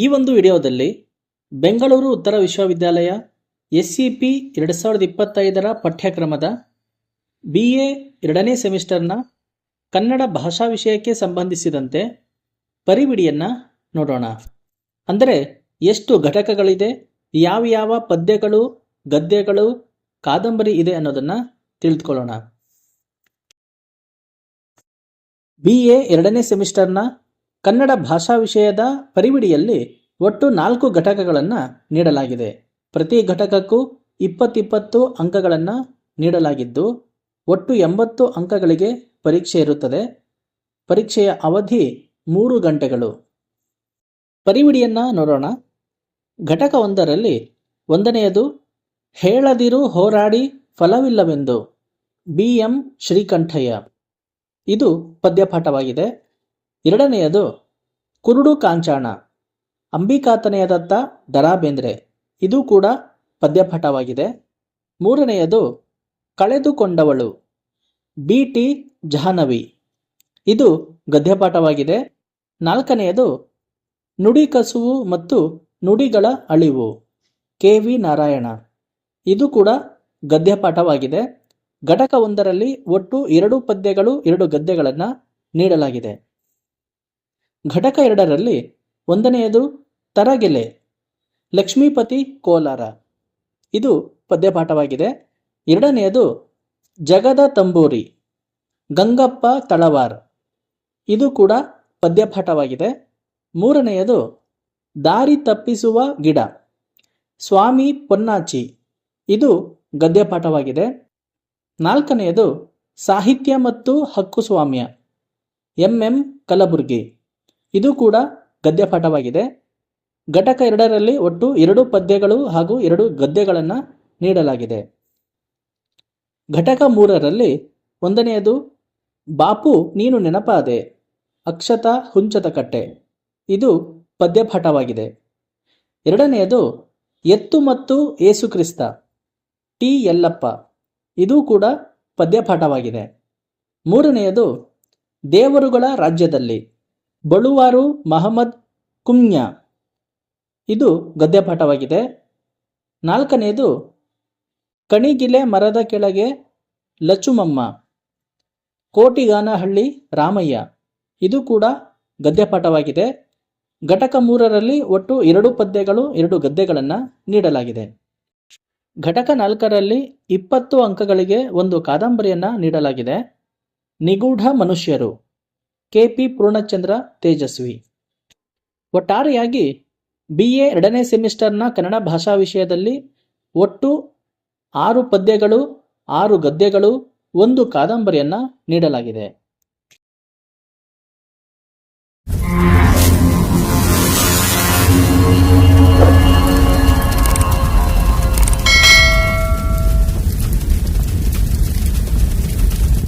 ಈ ಒಂದು ವಿಡಿಯೋದಲ್ಲಿ ಬೆಂಗಳೂರು ಉತ್ತರ ವಿಶ್ವವಿದ್ಯಾಲಯ ಎಸ್ ಸಿ ಪಿ ಎರಡು ಸಾವಿರದ ಇಪ್ಪತ್ತೈದರ ಪಠ್ಯಕ್ರಮದ ಬಿ ಎ ಎರಡನೇ ಸೆಮಿಸ್ಟರ್ನ ಕನ್ನಡ ಭಾಷಾ ವಿಷಯಕ್ಕೆ ಸಂಬಂಧಿಸಿದಂತೆ ಪರಿವಿಡಿಯನ್ನು ನೋಡೋಣ. ಅಂದರೆ ಎಷ್ಟು ಘಟಕಗಳಿದೆ, ಯಾವ ಯಾವ ಪದ್ಯಗಳು, ಗದ್ಯಗಳು, ಕಾದಂಬರಿ ಇದೆ ಅನ್ನೋದನ್ನು ತಿಳಿದುಕೊಳ್ಳೋಣ ಬಿ ಎ ಎರಡನೇ ಸೆಮಿಸ್ಟರ್ನ ಕನ್ನಡ ಭಾಷಾ ವಿಷಯದ ಪರಿವಿಡಿಯಲ್ಲಿ ಒಟ್ಟು ನಾಲ್ಕು ಘಟಕಗಳನ್ನು ನೀಡಲಾಗಿದೆ. ಪ್ರತಿ ಘಟಕಕ್ಕೂ ಇಪ್ಪತ್ತಿಪ್ಪತ್ತು ಅಂಕಗಳನ್ನು ನೀಡಲಾಗಿದ್ದು, ಒಟ್ಟು ಎಂಬತ್ತು ಅಂಕಗಳಿಗೆ ಪರೀಕ್ಷೆ ಇರುತ್ತದೆ. ಪರೀಕ್ಷೆಯ ಅವಧಿ ಮೂರು ಗಂಟೆಗಳು. ಪರಿವಿಡಿಯನ್ನು ನೋಡೋಣ. ಘಟಕ ಒಂದರಲ್ಲಿ ಒಂದನೆಯದು, ಹೇಳದಿರು ಹೋರಾಡಿ ಫಲವಿಲ್ಲವೆಂದು, ಬಿ ಎಂ ಶ್ರೀಕಂಠಯ್ಯ. ಇದು ಪದ್ಯಪಾಠವಾಗಿದೆ. ಎರಡನೆಯದು, ಕುರುಡು ಕಾಂಚಾಣ, ಅಂಬಿಕಾತನೆಯದತ್ತ ದರಾ ಬೇಂದ್ರೆ ಇದು ಕೂಡ ಪದ್ಯಪಾಠವಾಗಿದೆ. ಮೂರನೆಯದು, ಕಳೆದುಕೊಂಡವಳು ಬಿ ಟಿ ಜಹನವಿ. ಇದು ಗದ್ಯಪಾಠವಾಗಿದೆ. ನಾಲ್ಕನೆಯದು ನುಡಿ ಕಸುವು ಮತ್ತು ನುಡಿಗಳ ಅಳಿವು. ಕೆ. ವಿ. ನಾರಾಯಣ. ಇದು ಕೂಡ ಗದ್ಯಪಾಠವಾಗಿದೆ. ಘಟಕ ಒಂದರಲ್ಲಿ ಒಟ್ಟು ಎರಡು ಪದ್ಯಗಳು, ಎರಡು ಗದ್ಯಗಳನ್ನು ನೀಡಲಾಗಿದೆ. ಘಟಕ ಎರಡರಲ್ಲಿ ಒಂದನೆಯದು ತರಗೆಲೆ, ಲಕ್ಷ್ಮೀಪತಿ ಕೋಲಾರ. ಇದು ಪದ್ಯಪಾಠವಾಗಿದೆ. ಎರಡನೆಯದು ಜಗದ ತಂಬೂರಿ, ಗಂಗಪ್ಪ ತಳವಾರ್. ಇದು ಕೂಡ ಪದ್ಯಪಾಠವಾಗಿದೆ. ಮೂರನೆಯದು ದಾರಿ ತಪ್ಪಿಸುವ ಗಿಡ, ಸ್ವಾಮಿ ಪೊನ್ನಾಚಿ. ಇದು ಗದ್ಯಪಾಠವಾಗಿದೆ. ನಾಲ್ಕನೆಯದು ಸಾಹಿತ್ಯ ಮತ್ತು ಹಕ್ಕುಸ್ವಾಮ್ಯ ಎಂ ಎಂ ಕಲಬುರ್ಗಿ. ಇದು ಕೂಡ ಗದ್ಯಪಾಠವಾಗಿದೆ. ಘಟಕ ಎರಡರಲ್ಲಿ ಒಟ್ಟು ಎರಡು ಪದ್ಯಗಳು ಹಾಗೂ ಎರಡು ಗದ್ಯಗಳನ್ನು ನೀಡಲಾಗಿದೆ. ಘಟಕ ಮೂರರಲ್ಲಿ ಒಂದನೆಯದು, ಬಾಪು, ನೀನು ನೆನಪಾದೆ. ಅಕ್ಷತ, ಹುಂಚತ ಕಟ್ಟೆ. ಇದು ಪದ್ಯಪಾಠವಾಗಿದೆ. ಎರಡನೆಯದು, ಎತ್ತು ಮತ್ತು ಏಸುಕ್ರಿಸ್ತ ಟಿ ಯಲ್ಲಪ್ಪ. ಇದು ಕೂಡ ಪದ್ಯಪಾಠವಾಗಿದೆ. ಮೂರನೆಯದು, ದೇವರುಗಳ ರಾಜ್ಯದಲ್ಲಿ. ಬಳುವಾರು ಮಹಮ್ಮದ್ ಕುಮ್ಯ ಇದು ಗದ್ಯಪಾಠವಾಗಿದೆ. ನಾಲ್ಕನೆಯದು ಕಣಿಗಿಲೆ ಮರದ ಕೆಳಗೆ ಲಚುಮಮ್ಮ. ಕೋಟಿಗಾನಹಳ್ಳಿ ರಾಮಯ್ಯ. ಇದು ಕೂಡ ಗದ್ಯಪಾಠವಾಗಿದೆ. ಘಟಕ ಮೂರರಲ್ಲಿ ಒಟ್ಟು ಎರಡು ಪದ್ಯಗಳು, ಎರಡು ಗದ್ಯಗಳನ್ನು ನೀಡಲಾಗಿದೆ. ಘಟಕ ನಾಲ್ಕರಲ್ಲಿ ಇಪ್ಪತ್ತು ಅಂಕಗಳಿಗೆ ಒಂದು ಕಾದಂಬರಿಯನ್ನು ನೀಡಲಾಗಿದೆ. ನಿಗೂಢ ಮನುಷ್ಯರು. K P Poornachandra Tejaswi. ಒಟ್ಟಾರೆಯಾಗಿ ಬಿ ಎ ಎರಡನೇ ಸೆಮಿಸ್ಟರ್ನ ಕನ್ನಡ ಭಾಷಾ ವಿಷಯದಲ್ಲಿ ಒಟ್ಟು ಆರು ಪದ್ಯಗಳು, ಆರು ಗದ್ಯಗಳು, ಒಂದು ಕಾದಂಬರಿಯನ್ನು ನೀಡಲಾಗಿದೆ.